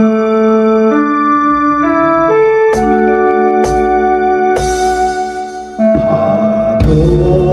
아, 바보